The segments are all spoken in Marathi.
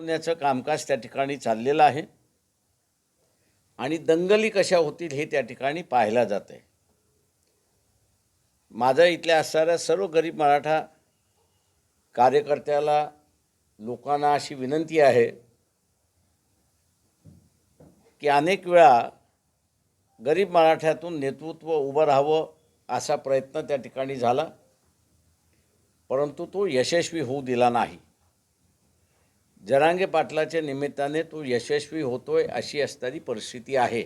पेटवण्याचं कामकाज त्या ठिकाणी चाललेलं आहे. आणि दंगली कशा होतील हे त्या ठिकाणी पाहायला जात आहे माझ्या इथल्या असणाऱ्या सर्व गरीब मराठा कार्यकर्त्याला लोकांना अशी विनंती आहे की अनेक वेळा गरीब मराठ्यातून नेतृत्व उभं राहावं असा प्रयत्न त्या ठिकाणी झाला. परंतु तो यशस्वी होऊ दिला नाही. जरांगे पाटलाच्या निमित्ताने तो यशस्वी होतोय अशी असणारी परिस्थिती आहे.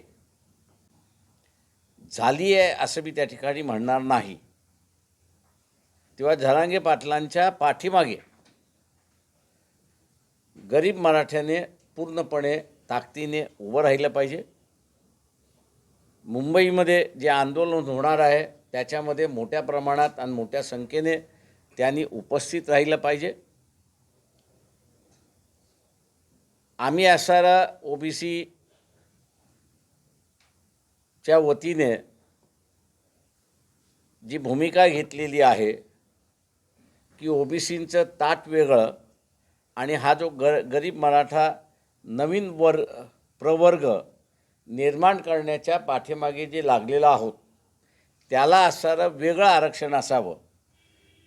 झाली आहे असं मी त्या ठिकाणी म्हणणार नाही. तेव्हा झरांगे पाटलांच्या पाठीमागे गरीब मराठ्याने पूर्णपणे ताकदीने उभं राहिलं पाहिजे. मुंबईमध्ये जे आंदोलन होणार आहे त्याच्यामध्ये मोठ्या प्रमाणात आणि मोठ्या संख्येने त्यांनी उपस्थित राहिलं पाहिजे. आम्ही असणारा ओ बी सीच्या वतीने जी भूमिका घेतलेली आहे की ओ बी सींचं ताट वेगळं आणि हा जो ग गरीब मराठा नवीन वर प्रवर्ग निर्माण करण्याच्या पाठीमागे जे लागलेला आहोत त्याला असणारं वेगळं आरक्षण असावं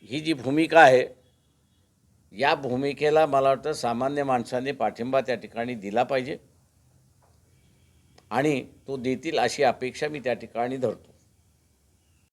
ही जी भूमिका आहे या भूमिकेला मला वाटतं सामान्य माणसाने पाठिंबा त्या ठिकाणी दिला पाहिजे. आणि तो देतील अशी अपेक्षा मी त्या ठिकाणी धरतो.